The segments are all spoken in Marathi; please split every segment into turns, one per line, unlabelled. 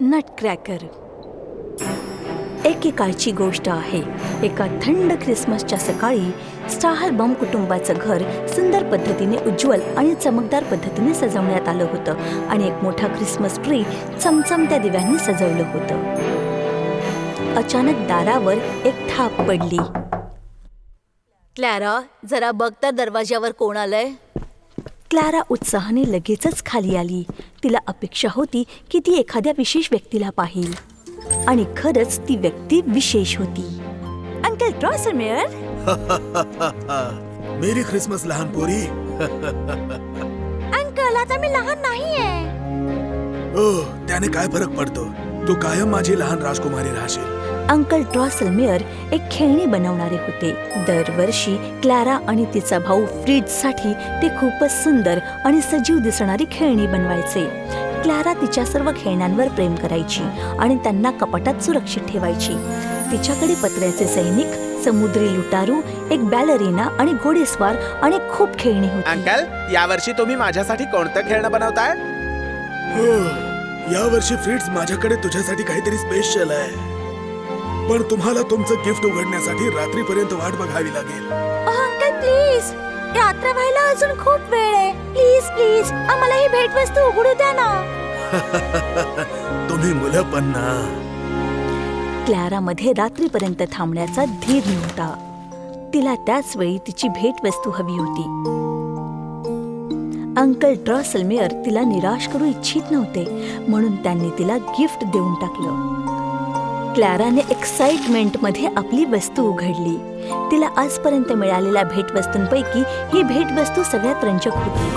नटक्रॅकर. एकेकाळची गोष्ट आहे. एका थंड ख्रिसमसच्या सकाळी स्टाहर बम कुटुंबाचं घर सुंदर पद्धतीने उज्ज्वल आणि चमकदार पद्धतीने सजवण्यात आलं होतं आणि एक मोठा ख्रिसमस ट्री चमचमत्या दिव्यांनी सजवलं होतं. अचानक दारावर एक थाप पडली. क्लॅरा जरा बघता दरवाज्यावर कोण आलंय. क्लॅरा उत्साहाने लगेचच खाली आली. तिला अपेक्षा होती की ती एखाद्या विशेष व्यक्तीला पाहिल. आणि खरंच ती व्यक्ती विशेष होती. अंकल ड्रॉसमेअर
मेरी ख्रिसमस लहान पोरी.
अंकल आता मी लहान नाहीये.
ओ त्याने काय फरक पडतो? तू कायम माझी लहान राजकुमारी राहशील.
अंकल ड्रॉसलमेअर एक खेळणी बनवणारे होते. दरवर्षी क्लॅरा आणि तिचा भाऊ फ्रीडसाठी ते खूपच सुंदर आणि सजीव दिसणारी खेळणी बनवायचे. क्लॅरा तिच्या सर्व खेळण्यांवर प्रेम करायची आणि त्यांना कपाटात सुरक्षित ठेवायची. तिच्याकडे पत्र्याचे सैनिक समुद्री लुटारू एक बॅलरीना आणि घोडेस्वार आणि खूप खेळणी होती.
अंकल यावर्षी तुम्ही माझ्यासाठी कोणतं खेळणं बनवताय?
हो या वर्षी फ्रिट्स माझ्याकडे तुझ्यासाठी काहीतरी स्पेशल आहे. पण तुम्हाला तुमचं गिफ्ट उघडण्यासाठी रात्रीपर्यंत वाट बघावी लागेल.
अंकल प्लीज रात्र व्हायला अजून खूप वेळ आहे. प्लीज प्लीज आम्हाला ही भेटवस्तू उघडू द्या ना.
तुम्ही मुलं पण ना.
क्लॅरामध्ये रात्रीपर्यंत थांबण्याचा धीर नव्हता. तिला त्याच वेळी तिची भेटवस्तू हवी होती. अंकल ड्रॉसलमेअर तिला निराश करू इच्छित नव्हते म्हणून त्यांनी तिला गिफ्ट देऊन टाकलं. क्लॅराने एक्साइटमेंटमध्ये आपली वस्तू उघडली. तिला आजपर्यंत मिळालेल्या भेटवस्तूंपैकी ही भेटवस्तू सगळ्यात रंजक होती.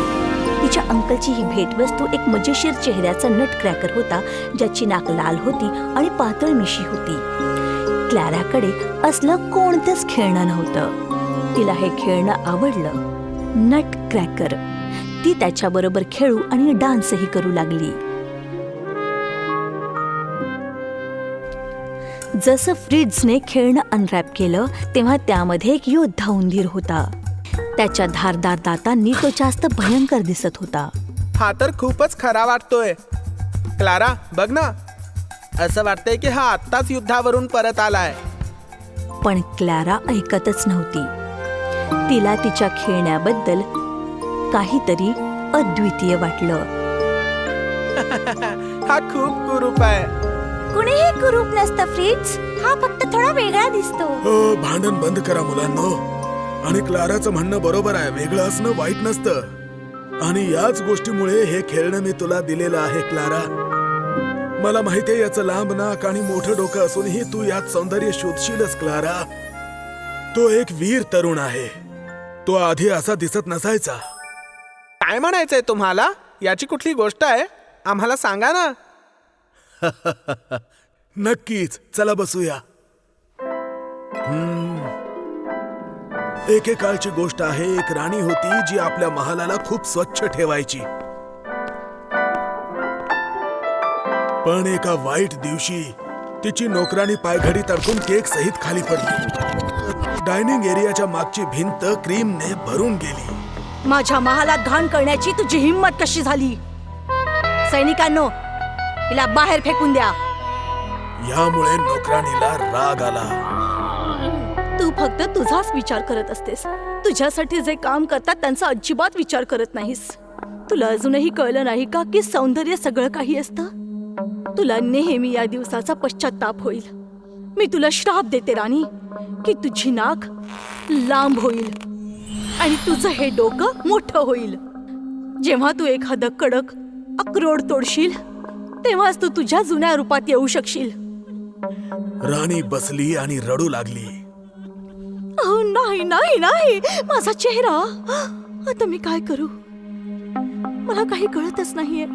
तिच्या अंकलची ही भेटवस्तू एक मजेशीर चेहऱ्याचा नट क्रॅकर होता ज्याची नाक लाल होती आणि पातळ मिशी होती. क्लॅराकडे असलं कोणतंच खेळणं नव्हतं. तिला हे खेळणं आवडलं. Nutcracker. ती त्याच्याबरोबर खेळू आणि डान्सही करू लागली. जसं फ्रिड्सने खेळणं अनरॅप केलं तेव्हा त्यामध्ये एक योद्धा उंदीर होता. त्याच्या धारदार दातांनी तो जास्त भयंकर दिसत होता.
हा तर खूपच खरा वाटतोय. क्लारा बघ ना. असं वाटतंय की हा आत्ताच युद्धावरून परत आलाय.
पण क्लॅरा ऐकतच नव्हती. तिला तिच्या खेळण्याबद्दल काहीतरी अद्वितीय वाटलं.
हा खूप कुरूप आहे.
कुणीही कुरूप नसतं फ्रिट्स हा फक्त थोडा वेगळा दिसतो.
हो भांडण बंद करा मुलांनो. आणि क्लाराचं म्हणणं बरोबर आहे वेगळं असणं वाईट नसतं. आणि याच गोष्टीमुळे हे खेळणं मी तुला दिलेलं आहे क्लारा. मला माहितीये याचं लांब नाक आणि मोठं डोकं असूनही तू यात सौंदर्य शोधशीलच क्लारा. तो एक वीर तरुण आहे. तो आधी असा दिसत नसायचा.
काय म्हणायचंय तुम्हाला? याची कुठली गोष्ट आहे? आम्हाला सांगा ना.
नक्कीच. चला बसूया. एकेकाळची गोष्ट आहे एक राणी होती जी आपल्या महालाला खूप स्वच्छ ठेवायची. पण एका वाईट दिवशी तिची नोकरानी पायघडी तडकून केक सहित खाली पडली. डायनिंग एरियाच्या मागची भिंत क्रीमने भरून गेली.
माझ्या महालात घाण करण्याची तुझी हिंमत कशी झाली? सैनिकांनो हिला बाहेर फेकून द्या.
यामुळे नोकराणीला राग आला.
तू फक्त तुझाच विचार करत असतेस. तुझ्यासाठी जे काम करतात त्यांचा अजिबात विचार करत नाहीस. तुला अजूनही कळलं नाही का की सौंदर्य सगळं काही असतं? तुला नेहमी या दिवसाचा पश्चाताप होईल. मी तुला श्राप देते राणी की तुझी नाक लांब होईल आणि तुझं हे डोकं मोठं होईल. जेव्हा तू एखादं कडक अक्रोड तोडशील तेव्हाच तू तुझ्या जुन्या रूपात येऊ शकशील.
राणी बसली आणि रडू लागली.
अहो नाही नाही नाही. माझा चेहरा. आता मी काय करू? मला काही कळतच नाहीये.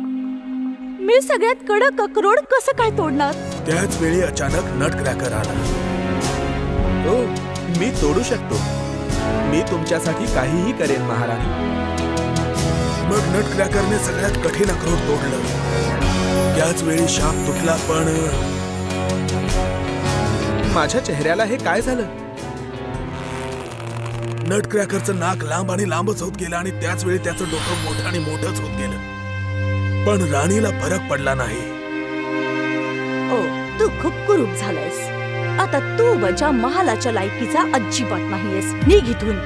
मी सगळ्यात कडक अक्रोड कसं काय तोडणार?
त्याच वेळी अचानक नट क्रॅकर आला.
हो मी तोडू शकतो. मी तुमच्यासाठी काहीही करेन महाराणी.
मग नट क्रॅकरने सगळ्यात कठीण अक्रोड तोडलं. त्याच वेळी शाप तुटला पण.
माझ्या चेहऱ्याला हे काय झालं?
नट क्रॅकरचं नाक लांब आणि लांबच होत गेलं आणि त्याच वेळी त्याचं डोकं मोठं आणि मोठंच होत गेलं. पण राणीला फरक पडला नाही.
ओ तू खूप कुरूप झालायस. आता तू माझ्या महालाच्या लायकीचा अजिबात नाहीयेस. निघ इथून.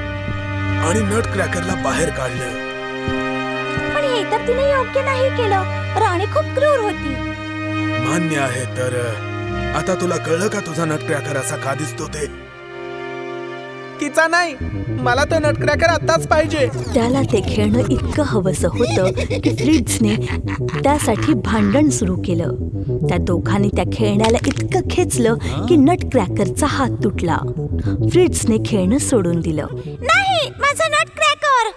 आणि नट क्रॅकरला बाहेर काढलं.
पण हे तर तिने योग्य नाही केलं. राणी खूप क्रूर होती.
मान्य आहे तर आता तुला कळलं का तुझा नट क्रॅकर असा का दिसतो ते?
तिचा नाही मला तो नटक्रॅकर आताच पाहिजे.
त्याला ते खेळणं इतकं हवंसं होतं की फ्रिड्सने त्यासाठी भांडण सुरू केलं. त्या दोघांनी त्या खेळण्याला इतकं खेचलं की नट क्रॅकरचा हात तुटला. फ्रिड्सने खेळणं सोडून दिलं. नाही माझा नट क्रॅकर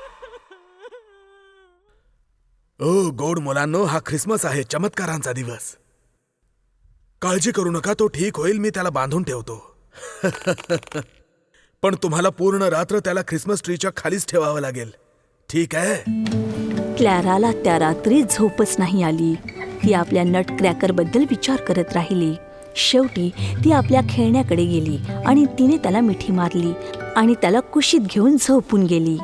ओ गोड मुलांनो हा ख्रिसमस आहे चमत्कारांचा दिवस. काळजी करू नका तो ठीक होईल मी त्याला बांधून ठेवतो. पण तुम्हाला पूर्ण रात्र त्याला ख्रिसमस ट्रीच्या खालीच ठेवावं लागेल. ठीक आहे?
क्लॅराला त्या रात्री झोपच नाही आली. ती आपल्या नट क्रॅकरबद्दल विचार करत राहिली. शेवटी ती आपल्या खेळण्याकडे गेली आणि तिने त्याला मिठी मारली आणि त्याला कुशीत घेऊन झोपून गेली.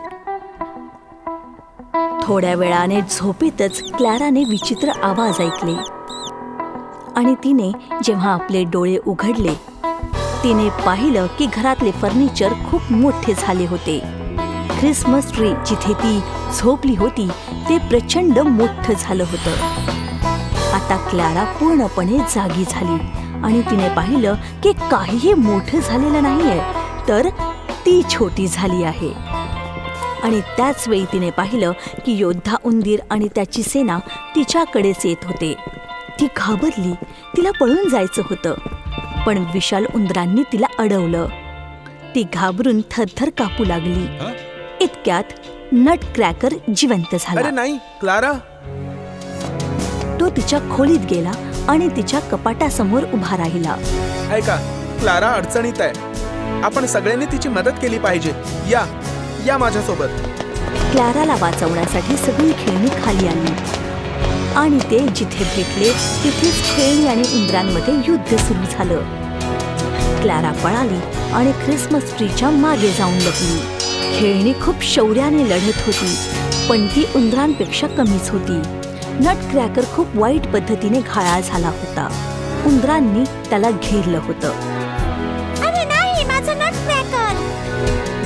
थोड्या वेळाने झोपेतच क्लॅराने विचित्र आवाज ऐकले. आणि तिने जेव्हा आपले डोळे उघडले तिने पाहिलं की घरातले फर्निचर खूप मोठे झाले होते. ख्रिसमस ट्री जिथे ती झोपली होती ते प्रचंड मोठं झालं होतं. आता क्लारा पूर्णपणे जागी झाली आणि तिने पाहिलं की काहीही मोठं झालेलं नाहीये तर ती छोटी झाली आहे. आणि त्याच वेळी तिने पाहिलं की योद्धा उंदीर आणि त्याची सेना तिच्याकडेच येत होते. ती घाबरली तिला पळून जायचं होतं. पण विशाल उंदरांनी तिला अडवलं. ती घाबरून थरथर कापू लागली. इतक्यात नट क्रॅकर जिवंत झाला.
नाही क्लारा.
तो तिच्या खोलीत गेला आणि तिच्या कपाटासमोर उभा राहिला.
ऐका क्लारा अडचणीत आहे. आपण सगळ्यांनी तिची मदत केली पाहिजे. या. या माझ्यासोबत.
क्लॅराला वाचवण्यासाठी सगळी खेळणी खाली आली आणि ते जिथे भेटले तिथेच खेळणी आणि उंदरांमध्ये युद्ध सुरू झालं. क्लॅरा पळाली आणि ख्रिसमस ट्रीच्या मागे जाऊन लपली खेळणी खूप शौर्याने लढत होती पण ती उंदरांपेक्षा कमीच होती. नट क्रॅकर खूप वाईट पद्धतीने घायाळ झाला होता. उंदरांनी त्याला घेरलं होतं.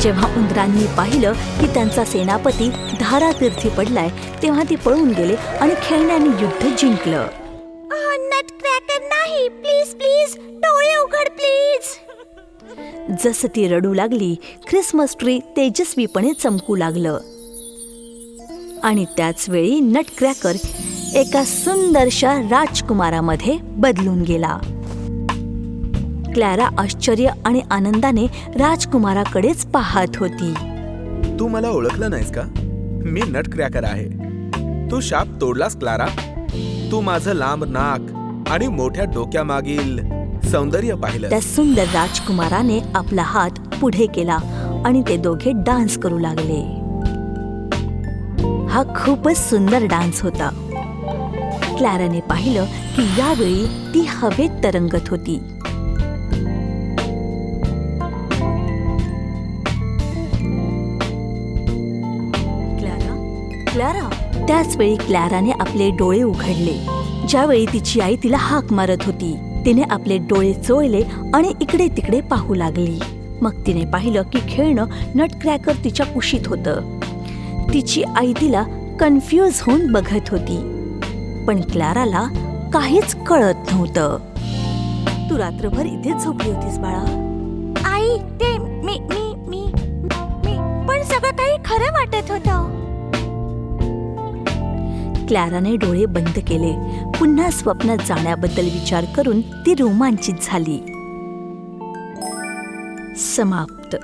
जेव्हा उंदरांनी पाहिलं की त्यांचा सेनापती धारातीर्थी पडलाय तेव्हा ती पळून गेले आणि खेळण्याने युद्ध जिंकलं. नट क्रॅकर नाही. प्लीज प्लीज डोळे उघड प्लीज. जसं ती रडू लागली ख्रिसमस ट्री तेजस्वीपणे चमकू लागलं. आणि त्याच वेळी नट क्रॅकर एका सुंदरशा राजकुमारामध्ये बदलून गेला. क्लॅरा आश्चर्य आणि आनंदाने राजकुमाराकडेच पाहत होती.
तू मला ओळखलं नाहीस का? मी नट क्रॅकर आहे. तू शाप तोडलास क्लारा? तू माझं लांब नाक आणि मोठ्या डोक्यामागील सौंदर्य पाहिलं
त्या सुंदर राजकुमाराने आपला हात पुढे केला आणि ते दोघे डान्स करू लागले. हा खूपच सुंदर डान्स होता. क्लॅराने पाहिलं की यावेळी ती हवेत तरंगत होती. क्लॅरा. त्याच वेळी क्लॅराने आपले डोळे उघडले. ज्यावेळी तिची आई तिला हाक मारत होती तिने आपले डोळे चोळले आणि इकडे तिकडे पाहू लागली. मग तिने पाहिलं की खेळणं नटक्रॅकर तिच्या कुशीत होतं. तिची आई तिला कन्फ्यूज होऊन बघत होती. पण क्लाराला काहीच कळत नव्हतं. तू रात्रभर इथेच झोपली होतीस बाळा. आई ते मी मी मी मी पण सगळं काही खरं वाटत होतं. क्लॅराने डोळे बंद केले. पुन्हा स्वप्नात जाण्याबद्दल विचार करून ती रोमांचित झाली. समाप्त.